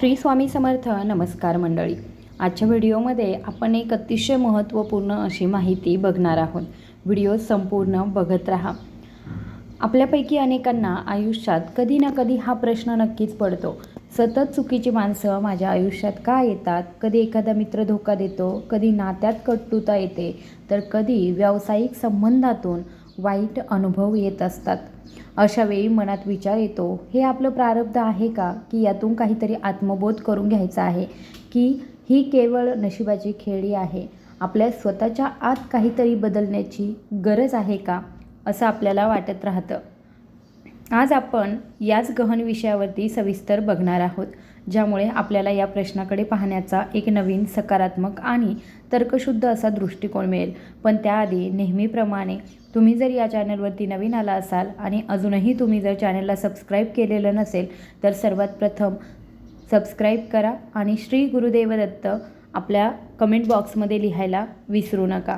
श्री स्वामी समर्थ नमस्कार मंडळी. आजच्या व्हिडिओमध्ये आपण एक अतिशय महत्त्वपूर्ण अशी माहिती बघणार आहोत. व्हिडिओ संपूर्ण बघत राहा. आपल्यापैकी अनेकांना आयुष्यात कधी ना कधी हा प्रश्न नक्कीच पडतो. सतत चुकीची माणसं माझ्या आयुष्यात का येतात? कधी एखादा मित्र धोका देतो? कधी नात्यात कटतुता येते? तर कधी व्यावसायिक संबंधातून वाईट अनुभव येत असतात. अशा वेळी मनात विचार येतो हे आपलं प्रारब्ध आहे का? की यातून काहीतरी आत्मबोध करून घ्यायचा आहे? की ही केवळ नशिबाची खेळी आहे? आपल्या स्वतःच्या आत काहीतरी बदलण्याची गरज आहे का? असं आपल्याला वाटत राहतं. आज आपण याच गहन विषयावरती सविस्तर बघणार आहोत ज्यामुळे आपल्याला या प्रश्नाकडे पाहण्याचा एक नवीन सकारात्मक आणि तर्कशुद्ध असा दृष्टिकोन मिळेल. पण त्याआधी नेहमीप्रमाणे तुम्ही जर या चॅनलवरती नवीन आला असाल आणि अजूनही तुम्ही जर चॅनलला सबस्क्राईब केलेलं नसेल तर सर्वात प्रथम सबस्क्राईब करा आणि श्री गुरुदेव दत्त आपल्या कमेंट बॉक्समध्ये लिहायला विसरू नका.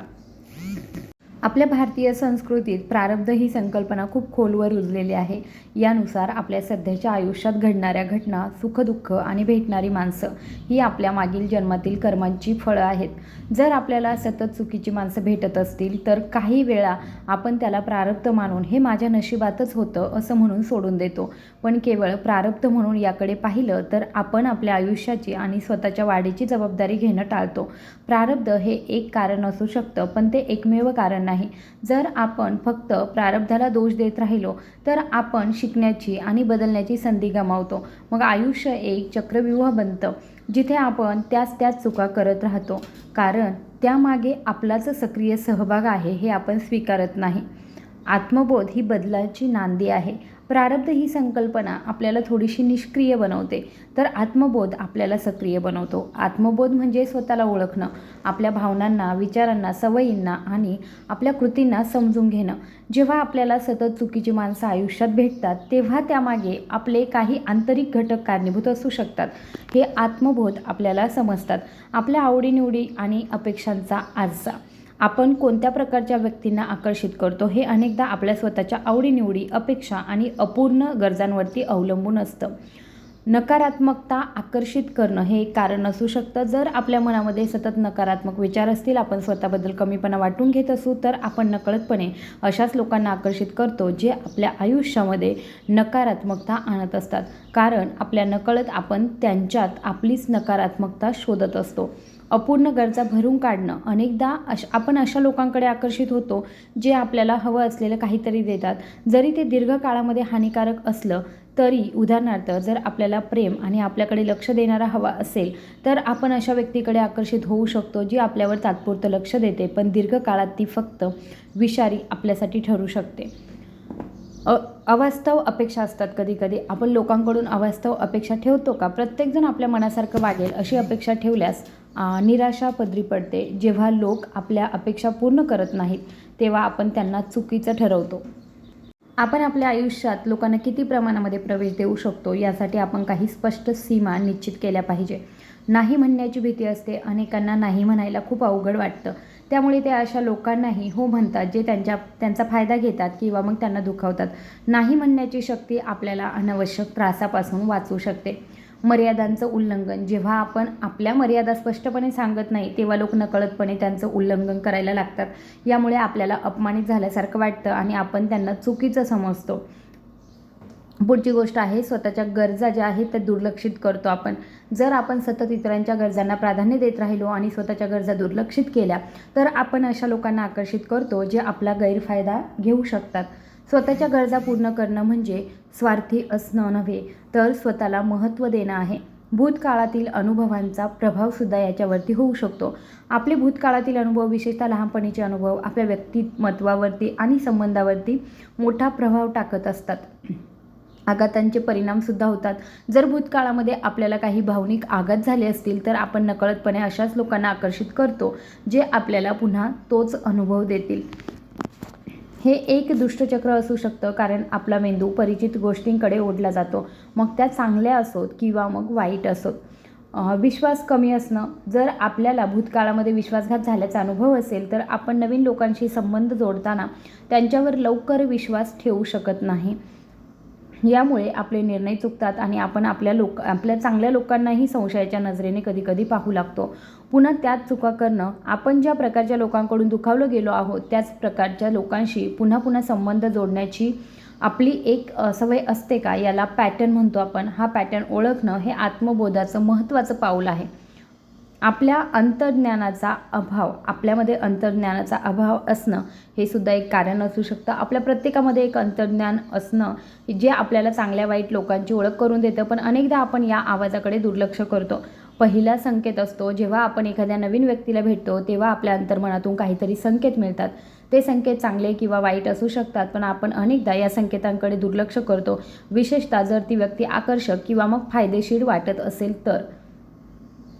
आपल्या भारतीय संस्कृतीत प्रारब्ध ही संकल्पना खूप खोलवर रुजलेली आहे. यानुसार आपल्या सध्याच्या आयुष्यात घडणाऱ्या घटना सुखदुःख आणि भेटणारी माणसं ही आपल्या मागील जन्मातील कर्मांची फळं आहेत. जर आपल्याला सतत चुकीची माणसं भेटत असतील तर काही वेळा आपण त्याला प्रारब्ध मानून हे माझ्या नशिबातच होतं असं म्हणून सोडून देतो. पण केवळ प्रारब्ध म्हणून याकडे पाहिलं तर आपण आपल्या आयुष्याची आणि स्वतःच्या वाढीची जबाबदारी घेणं टाळतो. प्रारब्ध हे एक कारण असू शकतं पण ते एकमेव कारण नाही. जर आपण फक्त प्रारब्धाला दोष देत राहिलो तर आपण शिकण्याची आणि बदलण्याची संधी गमावतो. मग आयुष्य एक चक्रव्यूह बनतं जिथे आपण त्याच त्याच चुका करत राहतो. कारण त्यामागे आपलाच सक्रिय सहभाग आहे हे आपण स्वीकारत नाही. आत्मबोध ही बदलाची नांदी आहे. प्रारब्ध ही संकल्पना आपल्याला थोडीशी निष्क्रिय बनवते. तर आत्मबोध आपल्याला सक्रिय बनवतो. आत्मबोध म्हणजे स्वतःला ओळखणं आपल्या भावनांना विचारांना सवयींना आणि आपल्या कृतींना समजून घेणं. जेव्हा आपल्याला सतत चुकीची माणसं आयुष्यात भेटतात तेव्हा त्यामागे आपले काही आंतरिक घटक कारणीभूत असू शकतात. हे आत्मबोध आपल्याला समजतात. आपल्या आवडीनिवडी आणि अपेक्षांचा आरसा. आपण कोणत्या प्रकारच्या व्यक्तींना आकर्षित करतो हे अनेकदा आपल्या स्वतःच्या आवडीनिवडी अपेक्षा आणि अपूर्ण गरजांवरती अवलंबून असतं. नकारात्मकता आकर्षित करणं हे एक कारण असू शकतं. जर आपल्या मनामध्ये सतत नकारात्मक विचार असतील आपण स्वतःबद्दल कमीपणा वाटून घेत असू तर आपण नकळतपणे अशाच लोकांना आकर्षित करतो जे आपल्या आयुष्यामध्ये नकारात्मकता आणत असतात. कारण आपल्या नकळत आपण त्यांच्यात आपलीच नकारात्मकता शोधत असतो. अपूर्ण गरजा भरून काढणं. अनेकदा अश आपण अशा लोकांकडे आकर्षित होतो जे आपल्याला हवं असलेलं काहीतरी देतात. जरी ते दीर्घकाळामध्ये हानिकारक असलं तरी उदाहरणार्थ जर आपल्याला प्रेम आणि आपल्याकडे लक्ष देणारा हवा असेल तर आपण अशा व्यक्तीकडे आकर्षित होऊ शकतो जी आपल्यावर तात्पुरतं लक्ष देते पण दीर्घकाळात ती फक्त विषारी आपल्यासाठी ठरू शकते. अ अवास्तव अपेक्षा असतात कधी कधी आपण लोकांकडून अवास्तव अपेक्षा ठेवतो का? प्रत्येकजण आपल्या मनासारखं वागेल अशी अपेक्षा ठेवल्यास निराशा पदरी पडते. जेव्हा लोक आपल्या अपेक्षा पूर्ण करत नाहीत तेव्हा आपण त्यांना चुकीचं ठरवतो. आपण आपल्या आयुष्यात लोकांना किती प्रमाणामध्ये प्रवेश देऊ शकतो यासाठी आपण काही स्पष्ट सीमा निश्चित केल्या पाहिजे. नाही म्हणण्याची भीती असते. अनेकांना नाही म्हणायला खूप अवघड वाटतं. त्यामुळे ते अशा लोकांनाही हो म्हणतात जे त्यांच्या त्यांचा फायदा घेतात किंवा मग त्यांना दुखावतात. नाही म्हणण्याची शक्ती आपल्याला अनावश्यक त्रासापासून वाचवू शकते. मर्यादांचं उल्लंघन. जेव्हा आपण आपल्या मर्यादा स्पष्टपणे सांगत नाही तेव्हा लोक नकळतपणे त्यांचं उल्लंघन करायला लागतात. यामुळे आपल्याला अपमानित झाल्यासारखं वाटतं आणि आपण त्यांना चुकीचं समजतो. पुढची गोष्ट आहे स्वतःच्या गरजा ज्या आहेत त्या दुर्लक्षित करतो आपण. जर आपण सतत इतरांच्या गरजांना प्राधान्य देत राहिलो आणि स्वतःच्या गरजा दुर्लक्षित केल्या तर आपण अशा लोकांना आकर्षित करतो जे आपला गैरफायदा घेऊ शकतात. स्वतःच्या गरजा पूर्ण करणं म्हणजे स्वार्थी असणं नव्हे तर स्वतःला महत्त्व देणं आहे. भूतकाळातील अनुभवांचा प्रभावसुद्धा याच्यावरती होऊ शकतो. आपले भूतकाळातील अनुभव विशेषतः लहानपणीचे अनुभव आपल्या व्यक्तिमत्वावरती आणि संबंधावरती मोठा प्रभाव टाकत असतात. आघातांचे परिणामसुद्धा होतात. जर भूतकाळामध्ये आपल्याला काही भावनिक आघात झाले असतील तर आपण नकळतपणे अशाच लोकांना आकर्षित करतो जे आपल्याला पुन्हा तोच अनुभव देतील. हे एक दुष्टचक्र असू शकतं कारण आपला मेंदू परिचित गोष्टींकडे ओढला जातो. मग त्या चांगल्या असोत किंवा मग वाईट असोत. विश्वास कमी असणं. जर आपल्याला भूतकाळामध्ये विश्वासघात झाल्याचा अनुभव असेल तर आपण नवीन लोकांशी संबंध जोडताना त्यांच्यावर लवकर विश्वास ठेवू शकत नाही. यामुळे आपले निर्णय चुकतात आणि आपण आपल्या लोक आपल्या चांगल्या लोकांनाही संशयाच्या नजरेने कधीकधी पाहू लागतो. पुन्हा त्याच चुका करणं आपण ज्या प्रकारच्या लोकांकडून दुखावलं गेलो आहोत त्याच प्रकारच्या लोकांशी पुन्हा पुन्हा संबंध जोडण्याची आपली एक सवय असते का? याला पॅटर्न म्हणतो आपण. हा पॅटर्न ओळखणं हे आत्मबोधाचं महत्त्वाचं पाऊल आहे. आपल्या अंतर्ज्ञानाचा अभाव आपल्यामध्ये अंतर्ज्ञानाचा अभाव असणं हे सुद्धा एक कारण असू शकतं. आपल्या प्रत्येकामध्ये एक अंतर्ज्ञान असणं जे आपल्याला चांगल्या वाईट लोकांची ओळख करून देतं. पण अनेकदा आपण या आवाजाकडे दुर्लक्ष करतो. पहिला संकेत असतो जेव्हा आपण एखाद्या नवीन व्यक्तीला भेटतो तेव्हा आपल्या अंतर्मनातून काहीतरी संकेत मिळतात. ते संकेत चांगले किंवा वाईट असू शकतात पण आपण अनेकदा या संकेतांकडे दुर्लक्ष करतो. विशेषतः जर ती व्यक्ती आकर्षक किंवा मग फायदेशीर वाटत असेल तर.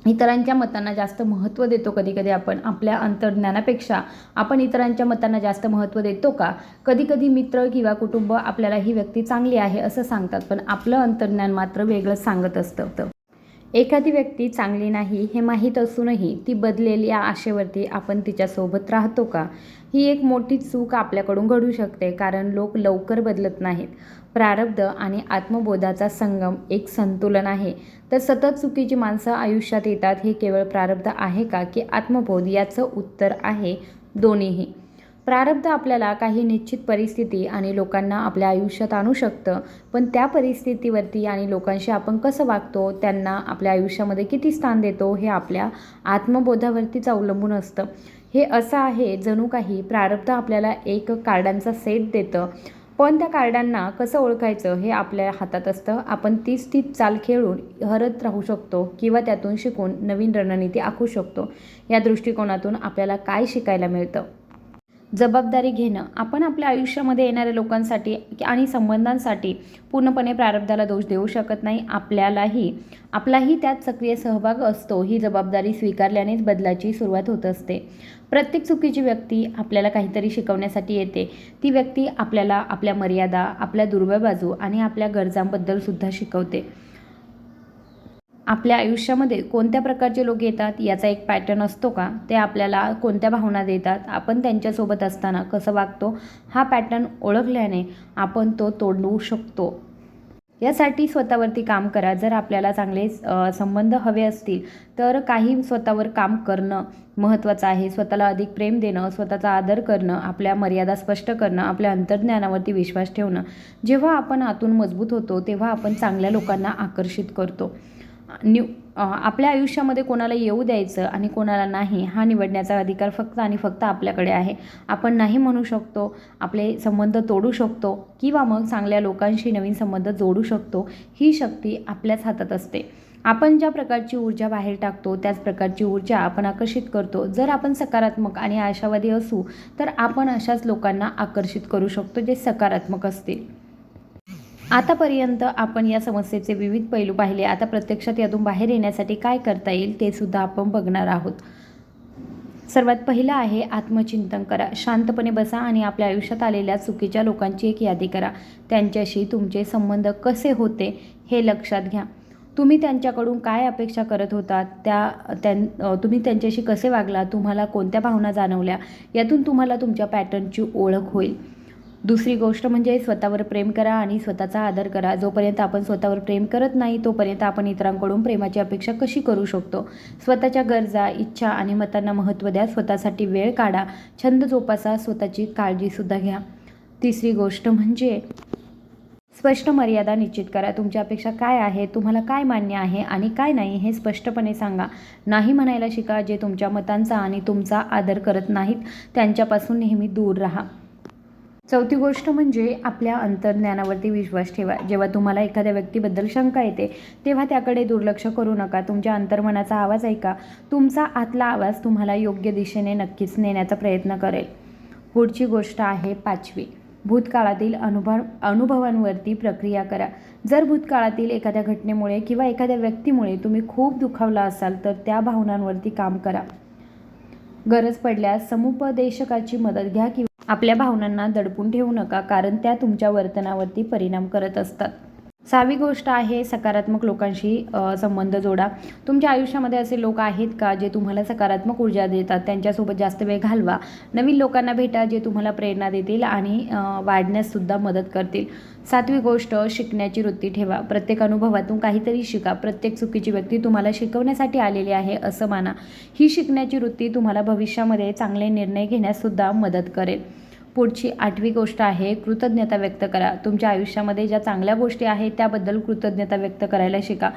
इतरांच्या मतांना जास्त महत्त्व देतो कधीकधी आपण. आपल्या अंतर्ज्ञानापेक्षा आपण इतरांच्या मतांना जास्त महत्त्व देतो का? कधीकधी मित्र किंवा कुटुंब आपल्याला ही व्यक्ती चांगली आहे असं सांगतात पण आपलं अंतर्ज्ञान मात्र वेगळंच सांगत असतं. एखादी व्यक्ती चांगली नाही हे माहीत असूनही ती बदलेल या आशेवरती आपण तिच्यासोबत राहतो का? ही एक मोठी चूक आपल्याकडून घडू शकते कारण लोक लवकर बदलत नाहीत. प्रारब्ध आणि आत्मबोधाचा संगम एक संतुलन आहे. तर सतत चुकीची माणसं आयुष्यात येतात हे केवळ प्रारब्ध आहे का की आत्मबोध याचं उत्तर आहे दोन्हीही? प्रारब्ध आपल्याला काही निश्चित परिस्थिती आणि लोकांना आपल्या आयुष्यात आणू शकतं. पण त्या परिस्थितीवरती आणि लोकांशी आपण कसं वागतो त्यांना आपल्या आयुष्यामध्ये किती स्थान देतो हे आपल्या आत्मबोधावरतीच अवलंबून असतं. हे असं आहे जणू काही प्रारब्ध आपल्याला एक कार्डांचा सेट देतं. पण त्या कार्डांना कसं ओळखायचं हे आपल्या हातात असतं. आपण तीच ती चाल खेळून हरत राहू शकतो किंवा त्यातून शिकून नवीन रणनीती आखू शकतो. या दृष्टिकोनातून आपल्याला काय शिकायला मिळतं? जबाबदारी घेणं आपण आपल्या आयुष्यामध्ये येणाऱ्या लोकांसाठी आणि संबंधांसाठी पूर्णपणे प्रारब्धाला दोष देऊ शकत नाही. आपल्यालाही आपलाही त्यात सक्रिय सहभाग असतो ही जबाबदारी स्वीकारल्यानेच बदलाची सुरुवात होत असते. प्रत्येक चुकीची व्यक्ती आपल्याला काहीतरी शिकवण्यासाठी येते. ती व्यक्ती आपल्याला आपल्या मर्यादा आपल्या दुर्बळ बाजू आणि आपल्या गरजांबद्दल सुद्धा शिकवते. आपल्या आयुष्यामध्ये कोणत्या प्रकारचे लोक येतात याचा एक पॅटर्न असतो का? ते आपल्याला कोणत्या भावना देतात? आपण त्यांच्यासोबत असताना कसं वागतो? हा पॅटर्न ओळखल्याने आपण तो तोडवू शकतो. यासाठी स्वतःवरती काम करा. जर आपल्याला चांगले संबंध हवे असतील तर काही स्वतःवर काम करणं महत्त्वाचं आहे. स्वतःला अधिक प्रेम देणं स्वतःचा आदर करणं आपल्या मर्यादा स्पष्ट करणं आपल्या अंतर्ज्ञानावरती विश्वास ठेवणं. जेव्हा आपण आतून मजबूत होतो तेव्हा आपण चांगल्या लोकांना आकर्षित करतो. न्यू आपल्या आयुष्यामध्ये कोणाला येऊ द्यायचं आणि कोणाला नाही हा निवडण्याचा अधिकार फक्त आणि फक्त आपल्याकडे आहे. आपण नाही म्हणू शकतो आपले संबंध तोडू शकतो किंवा मग चांगल्या लोकांशी नवीन संबंध जोडू शकतो ही शक्ती आपल्याच हातात असते. आपण ज्या प्रकारची ऊर्जा बाहेर टाकतो त्याच प्रकारची ऊर्जा आपण आकर्षित करतो. जर आपण सकारात्मक आणि आशावादी असू तर आपण अशाच लोकांना आकर्षित करू शकतो जे सकारात्मक असतील. आतापर्यंत आपण या समस्येचे विविध पैलू पाहिले. आता प्रत्यक्षात यातून बाहेर येण्यासाठी काय करता येईल ते सुद्धा आपण बघणार आहोत. सर्वात पहिलं आहे आत्मचिंतन करा. शांतपणे बसा आणि आपल्या आयुष्यात आलेल्या चुकीच्या लोकांची एक यादी करा. त्यांच्याशी तुमचे संबंध कसे होते हे लक्षात घ्या. तुम्ही त्यांच्याकडून काय अपेक्षा करत होतात त्या त्यां तुम्ही त्यांच्याशी कसे वागला? तुम्हाला कोणत्या भावना जाणवल्या? यातून तुम्हाला तुमच्या पॅटर्नची ओळख होईल. दुसरी गोष्ट म्हणजे स्वतःवर प्रेम करा आणि स्वतःचा आदर करा. जोपर्यंत आपण स्वतःवर प्रेम करत नाही तोपर्यंत आपण इतरांकडून प्रेमाची अपेक्षा कशी करू शकतो? स्वतःच्या गरजा इच्छा आणि मतांना महत्त्व द्या. स्वतःसाठी वेळ काढा. छंद जोपासा. स्वतःची काळजीसुद्धा घ्या. तिसरी गोष्ट म्हणजे स्पष्ट मर्यादा निश्चित करा. तुमच्या अपेक्षा काय आहे? तुम्हाला काय मान्य आहे आणि काय नाही हे स्पष्टपणे सांगा. नाही म्हणायला शिका जे तुमच्या मतांचा आणि तुमचा आदर करत नाहीत. त्यांच्यापासून नेहमी दूर राहा. चौथी गोष्ट म्हणजे आपल्या अंतर्ज्ञानावरती विश्वास ठेवा. जेव्हा तुम्हाला एखाद्या व्यक्तीबद्दल शंका येते तेव्हा त्याकडे दुर्लक्ष करू नका. तुमच्या अंतर्मनाचा आवाज ऐका. तुमचा आतला आवाज तुम्हाला योग्य दिशेने नक्कीच नेण्याचा प्रयत्न करेल. पुढची गोष्ट आहे पाचवी. भूतकाळातील अनुभव अनुभवांवरती प्रक्रिया करा. जर भूतकाळातील एखाद्या घटनेमुळे किंवा एखाद्या व्यक्तीमुळे तुम्ही खूप दुखावला असाल तर त्या भावनांवरती काम करा. गरज पडल्यास समुपदेशकाची मदत घ्या किंवा आपल्या भावनांना दडपून ठेवू नका कारण त्या तुमच्या वर्तनावरती परिणाम करत असतात. सहावी गोष्ट आहे सकारात्मक लोकांशी संबंध जोडा. तुमच्या आयुष्यामध्ये असे लोक आहेत का जे तुम्हाला सकारात्मक ऊर्जा देतात? त्यांच्यासोबत जास्त वेळ घालवा. नवीन लोकांना भेटा जे तुम्हाला प्रेरणा देतील आणि वाढण्याससुद्धा मदत करतील. सातवी गोष्ट शिकण्याची वृत्ती ठेवा. प्रत्येक अनुभवातून काहीतरी शिका. प्रत्येक चुकीची व्यक्ती तुम्हाला शिकवण्यासाठी आलेली आहे असं माना. ही शिकण्याची वृत्ती तुम्हाला भविष्यामध्ये चांगले निर्णय घेण्याससुद्धा मदत करेल. पुढची आठवी गोष्ट आहे कृतज्ञता व्यक्त करा. तुमच्या आयुष्यामध्ये ज्या चांगल्या गोष्टी आहेत त्याबद्दल कृतज्ञता व्यक्त करायला शिका.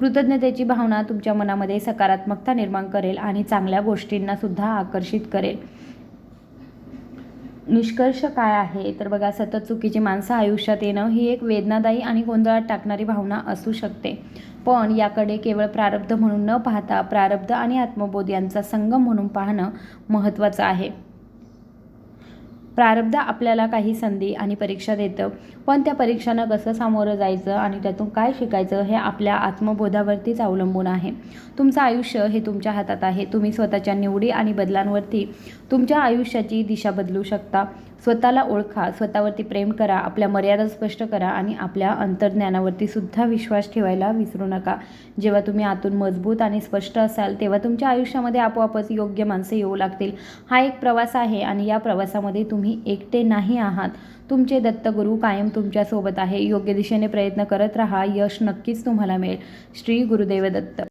कृतज्ञतेची भावना तुमच्या मनामध्ये सकारात्मकता निर्माण करेल आणि चांगल्या गोष्टींना सुद्धा आकर्षित करेल. निष्कर्ष काय आहे? तर बघा सतत चुकीची माणसं आयुष्यात येणं ही एक वेदनादायी आणि गोंधळात टाकणारी भावना असू शकते. पण याकडे केवळ प्रारब्ध म्हणून न पाहता प्रारब्ध आणि आत्मबोध यांचा संगम म्हणून पाहणं महत्त्वाचं आहे. प्रारब्ध आपल्याला काही संधी आणि परीक्षा देतं. पण त्या परीक्षांना कसं सामोरं जायचं आणि त्यातून काय शिकायचं हे आपल्या आत्मबोधावरतीच अवलंबून आहे. तुमचं आयुष्य हे तुमच्या हातात आहे. तुम्ही स्वतःच्या निवडी आणि बदलांवरती तुमच्या आयुष्याची दिशा बदलू शकता. स्वतःला ओळखा स्वतःवरती प्रेम करा आपल्या मर्यादा स्पष्ट करा आणि आपल्या अंतर्ज्ञानावरती सुद्धा विश्वास ठेवायला विसरू नका. जेव्हा तुम्ही आतून मजबूत आणि स्पष्ट असाल तेव्हा तुमच्या आयुष्यामध्ये आपोआपच योग्य माणसं येऊ लागतील. हा एक प्रवास आहे आणि या प्रवासामध्ये तुम्ही एकटे नाही आहात. तुमचे दत्तगुरू कायम तुमच्यासोबत आहे. योग्य दिशेने प्रयत्न करत राहा. यश नक्कीच तुम्हाला मिळेल. श्री गुरुदेव दत्त